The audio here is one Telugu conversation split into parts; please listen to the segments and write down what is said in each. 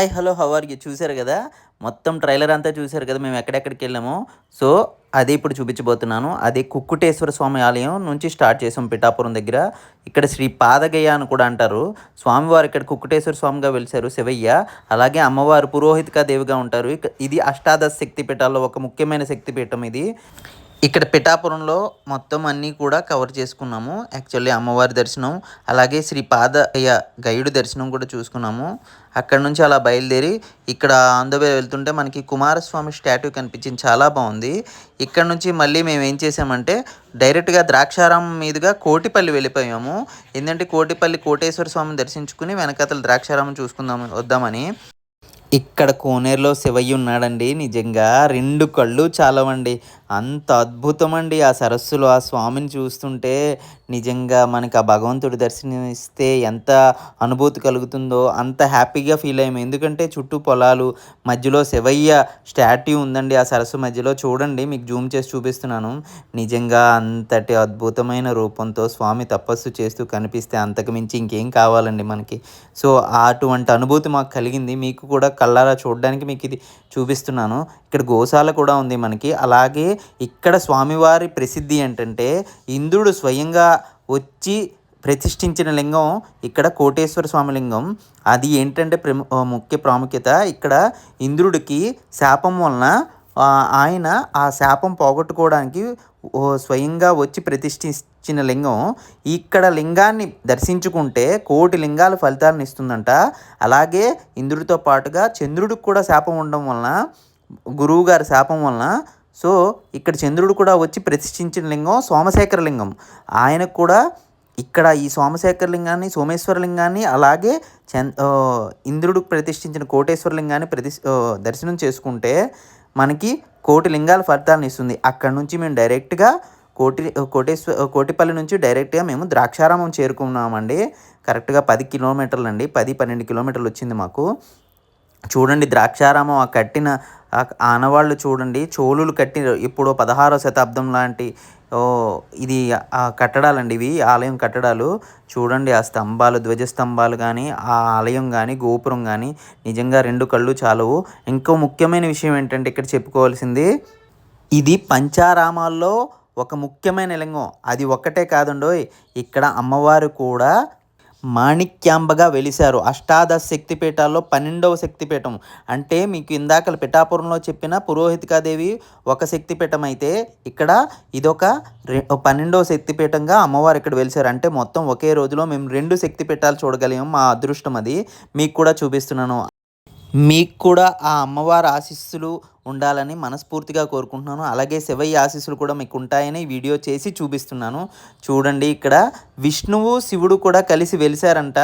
Hi hello how are you? చూశారు కదా? మొత్తం ట్రైలర్ అంతా చూశారు కదా? మేము ఎక్కడెక్కడికి వెళ్ళామో? సో అదే ఇప్పుడు చూపించబోతున్నాను. అది కుక్కుటేశ్వర స్వామి ఆలయం నుంచి స్టార్ట్ చేసాం పిఠాపురం దగ్గర. ఇక్కడ శ్రీ పాదగయ్య అని కూడా అంటారు. స్వామివారు ఇక్కడ కుక్కుటేశ్వర స్వామిగా వెలిసారు శివయ్య. అలాగే అమ్మవారు పురోహితికా దేవిగా ఉంటారు. ఇది అష్టాదశ శక్తి పీఠాల్లో ఒక ముఖ్యమైన శక్తి పీఠం ఇది. ఇక్కడ పిఠాపురంలో మొత్తం అన్నీ కూడా కవర్ చేసుకున్నాము. యాక్చువల్లీ అమ్మవారి దర్శనం అలాగే శ్రీ పాదయ్య గైడు దర్శనం కూడా చూసుకున్నాము. అక్కడ నుంచి అలా బయలుదేరి ఇక్కడ ఆంధ్రవే వెళ్తుంటే మనకి కుమారస్వామి స్టాట్యూ కనిపించింది. చాలా బాగుంది. ఇక్కడ నుంచి మళ్ళీ మేము ఏం చేసామంటే డైరెక్ట్గా ద్రాక్షారామం మీదుగా కోటిపల్లి వెళ్ళిపోయాము. ఎందుకంటే కోటిపల్లి కోటేశ్వర స్వామిని దర్శించుకుని వెనకతలు ద్రాక్షారామం చూసుకుందాం వద్దామని. ఇక్కడ కోనేరులో శివయ్య ఉన్నాడండి నిజంగా రెండు కళ్ళు చాలవండి. అంత అద్భుతం అండి ఆ సరస్సులో. ఆ స్వామిని చూస్తుంటే నిజంగా మనకి ఆ భగవంతుడి దర్శనమిస్తే ఎంత అనుభూతి కలుగుతుందో అంత హ్యాపీగా ఫీల్ అయ్యాము ఎందుకంటే చుట్టూ పొలాలు మధ్యలో శివయ్య స్టాట్యూ ఉందండి ఆ సరస్సు మధ్యలో. చూడండి మీకు జూమ్ చేసి చూపిస్తున్నాను. నిజంగా అంతటి అద్భుతమైన రూపంతో స్వామి తపస్సు చేస్తూ కనిపిస్తే అంతకు మించి ఇంకేం కావాలండి మనకి. సో అటువంటి అనుభూతి మాకు కలిగింది. మీకు కూడా కళ్ళారా చూడడానికి మీకు ఇది చూపిస్తున్నాను. ఇక్కడ గోశాల కూడా ఉంది మనకి. అలాగే ఇక్కడ స్వామివారి ప్రసిద్ధి ఏంటంటే ఇంద్రుడు స్వయంగా వచ్చి ప్రతిష్ఠించిన లింగం ఇక్కడ కోటేశ్వర స్వామి లింగం. అది ఏంటంటే ముఖ్య ప్రాముఖ్యత. ఇక్కడ ఇంద్రుడికి శాపం వలన ఆయన ఆ శాపం పోగొట్టుకోవడానికి స్వయంగా వచ్చి ప్రతిష్ఠించిన లింగం. ఇక్కడ లింగాన్ని దర్శించుకుంటే కోటి లింగాల ఫలితాలను ఇస్తుందంట. అలాగే ఇంద్రుడితో పాటుగా చంద్రుడికి కూడా శాపం ఉండడం వలన గురువు గారి శాపం వలన సో ఇక్కడ చంద్రుడు కూడా వచ్చి ప్రతిష్ఠించిన లింగం సోమశేఖర లింగం ఆయనకు కూడా ఇక్కడ ఈ సోమశేఖర లింగాన్ని సోమేశ్వర లింగాన్ని అలాగే చంద్ ఇంద్రుడు ప్రతిష్ఠించిన కోటేశ్వర లింగాన్ని ప్రతి దర్శనం చేసుకుంటే మనకి కోటి లింగాల ఫలితాలను ఇస్తుంది. అక్కడ నుంచి మేము డైరెక్ట్గా కోటి కోటేశ్వర కోటిపల్లి నుంచి డైరెక్ట్గా మేము ద్రాక్షారామం చేరుకున్నామండి. కరెక్ట్గా పది కిలోమీటర్లు అండి పది పన్నెండు కిలోమీటర్లు వచ్చింది మాకు. చూడండి ద్రాక్షారామం ఆ కట్టిన ఆనవాళ్ళు చూడండి చోళులు కట్టిన ఇప్పుడు పదహారో శతాబ్దం లాంటి ఇది ఆ కట్టడాలండి ఇవి ఆలయం కట్టడాలు. చూడండి ఆ స్తంభాలు ధ్వజస్తంభాలు కానీ ఆ ఆలయం కానీ గోపురం కానీ నిజంగా రెండు కళ్ళు చాలవు. ఇంకో ముఖ్యమైన విషయం ఏంటంటే ఇక్కడ చెప్పుకోవాల్సింది ఇది పంచారామాల్లో ఒక ముఖ్యమైన లింగం. అది ఒక్కటే కాదండోయ్ ఇక్కడ అమ్మవారు కూడా మాణిక్యాంబగా వెలిశారు. అష్టాదశ శక్తిపీఠాల్లో పన్నెండవ శక్తిపీఠం. అంటే మీకు ఇందాక పిఠాపురంలో చెప్పిన పురోహితికాదేవి ఒక శక్తిపీఠం అయితే ఇక్కడ ఇదొక పన్నెండవ శక్తిపీఠంగా అమ్మవారు ఇక్కడ వెలిశారు. అంటే మొత్తం ఒకే రోజులో మేము రెండు శక్తిపీఠాలు చూడగలిగాం. మా అదృష్టం అది. మీకు కూడా చూపిస్తున్నాను. మీకు కూడా ఆ అమ్మవారి ఆశీస్సులు ఉండాలని మనస్ఫూర్తిగా కోరుకుంటున్నాను. అలాగే శివయ్య ఆశీస్సులు కూడా మీకు ఉంటాయని వీడియో చేసి చూపిస్తున్నాను. చూడండి ఇక్కడ విష్ణువు శివుడు కూడా కలిసి వెలిసారంట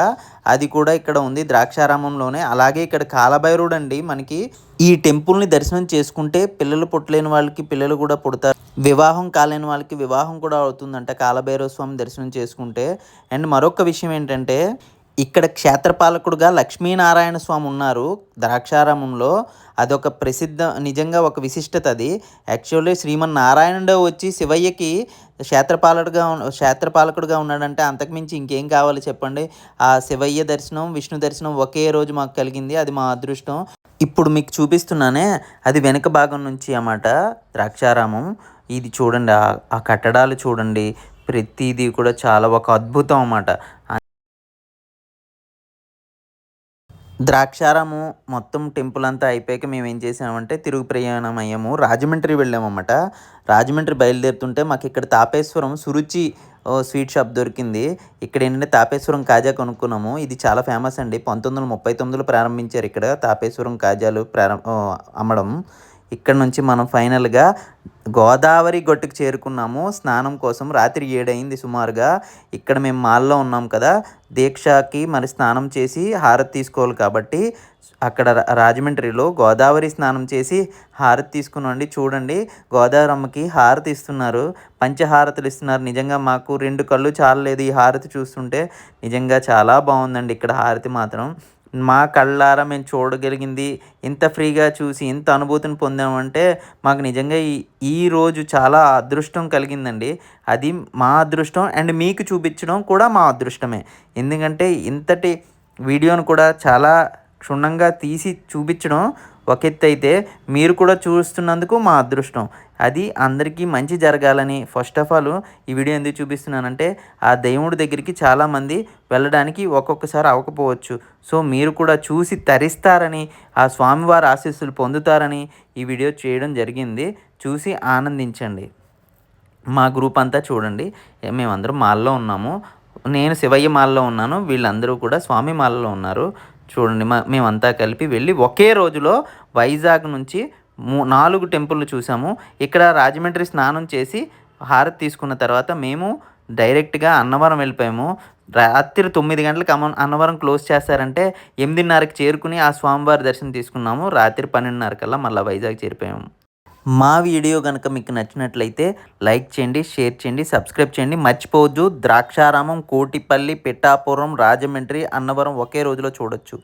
అది కూడా ఇక్కడ ఉంది ద్రాక్షారామంలోనే. అలాగే ఇక్కడ కాలభైరుడు అండి మనకి ఈ టెంపుల్ని దర్శనం చేసుకుంటే పిల్లలు పుట్టలేని వాళ్ళకి పిల్లలు కూడా పుడతారు. వివాహం కాలేని వాళ్ళకి వివాహం కూడా అవుతుందంట కాలభైరవ స్వామి దర్శనం చేసుకుంటే. అండ్ మరొక విషయం ఏంటంటే ఇక్కడ క్షేత్రపాలకుడుగా లక్ష్మీనారాయణ స్వామి ఉన్నారు. ద్రాక్షారామంలో అదొక ప్రసిద్ధ నిజంగా ఒక విశిష్టత అది. యాక్చువల్లీ శ్రీమన్నారాయణుడు వచ్చి శివయ్యకి క్షేత్రపాలకుడుగా క్షేత్రపాలకుడుగా ఉన్నాడంటే అంతకుమించి ఇంకేం కావాలి చెప్పండి? ఆ శివయ్య దర్శనం విష్ణు దర్శనం ఒకే రోజు మాకు కలిగింది. అది మా అదృష్టం. ఇప్పుడు మీకు చూపిస్తున్నానే అది వెనుక భాగం నుంచి అన్నమాట ద్రాక్షారామం. ఇది చూడండి ఆ కట్టడాలు చూడండి. ప్రతిదీ కూడా చాలా ఒక అద్భుతం అన్నమాట. ద్రాక్షారాము మొత్తం టెంపుల్ అంతా అయిపోయాక మేము ఏం చేసామంటే తిరుగు ప్రయాణం అయ్యాము రాజమండ్రి వెళ్ళామన్నమాట. రాజమండ్రి బయలుదేరుతుంటే మాకు ఇక్కడ తాపేశ్వరం సురుచి స్వీట్ షాప్ దొరికింది. ఇక్కడ ఏంటంటే తాపేశ్వరం కాజా కొనుక్కున్నాము. ఇది చాలా ఫేమస్ అండి. పంతొమ్మిది వందల ముప్పై తొమ్మిదిలో ప్రారంభించారు ఇక్కడ తాపేశ్వరం కాజాలు ప్రారం అమ్మడం. ఇక్కడ నుంచి మనం ఫైనల్గా గోదావరి గొట్టుకు చేరుకున్నాము. స్నానం కోసం రాత్రి ఏడైంది సుమారుగా. ఇక్కడ మేము మాల్లో ఉన్నాం కదా. దీక్షకి మరి స్నానం చేసి హారతి తీసుకోవాలి కాబట్టి అక్కడ రాజమండ్రిలో గోదావరి స్నానం చేసి హారతి తీసుకున్నాండి చూడండి గోదావరి అమ్మకి హారతి ఇస్తున్నారు. పంచహారతులు ఇస్తున్నారు. నిజంగా మాకు రెండు కళ్ళు చాలలేదు ఈ హారతి చూస్తుంటే. నిజంగా చాలా బాగుందండి. ఇక్కడ హారతి మాత్రం. మా కళ్ళారా మేము చూడగలిగింది. ఇంత ఫ్రీగా చూసి ఇంత అనుభూతిని పొందామంటే మాకు నిజంగా ఈ రోజు చాలా అదృష్టం కలిగిందండి. అది మా అదృష్టం అండ్ మీకు చూపించడం కూడా మా అదృష్టమే. ఎందుకంటే ఇంతటి వీడియోను కూడా చాలా క్షుణ్ణంగా తీసి చూపించడం ఒక ఎత్తు అయితే మీరు కూడా చూస్తున్నందుకు మా అదృష్టం. అది అందరికీ మంచి జరగాలని ఫస్ట్ ఆఫ్ ఆల్ ఈ వీడియో ఎందుకు చూపిస్తున్నానంటే ఆ దేవుడి దగ్గరికి చాలామంది వెళ్ళడానికి ఒక్కొక్కసారి అవ్వకపోవచ్చు. సో మీరు కూడా చూసి తరిస్తారని ఆ స్వామివారి ఆశీస్సులు పొందుతారని ఈ వీడియో చేయడం జరిగింది. చూసి ఆనందించండి. మా గ్రూప్ అంతా చూడండి. మేమందరం మాల్లో ఉన్నాము. నేను శివయ్య మాల్లో ఉన్నాను. వీళ్ళందరూ కూడా స్వామి మాలలో ఉన్నారు. చూడండి మా మేమంతా కలిపి వెళ్ళి ఒకే రోజులో వైజాగ్ నుంచి మూ నాలుగు టెంపుల్లు చూసాము. ఇక్కడ రాజమండ్రి స్నానం చేసి హారతి తీసుకున్న తర్వాత మేము డైరెక్ట్గా అన్నవరం వెళ్ళిపోయాము. రాత్రి తొమ్మిది గంటలకు అమ్మ అన్నవరం క్లోజ్ చేస్తారంటే ఎనిమిదిన్నరకి చేరుకుని ఆ స్వామివారి దర్శనం తీసుకున్నాము. రాత్రి పన్నెండున్నర కల్లా మళ్ళీ వైజాగ్ చేరిపోయాము. మా వీడియో కనుక మీకు నచ్చినట్లయితే లైక్ చేయండి షేర్ చేయండి సబ్స్క్రైబ్ చేయండి. మర్చిపోవద్దు ద్రాక్షారామం కోటిపల్లి పిఠాపురం రాజమండ్రి అన్నవరం ఒకే రోజులో చూడొచ్చు.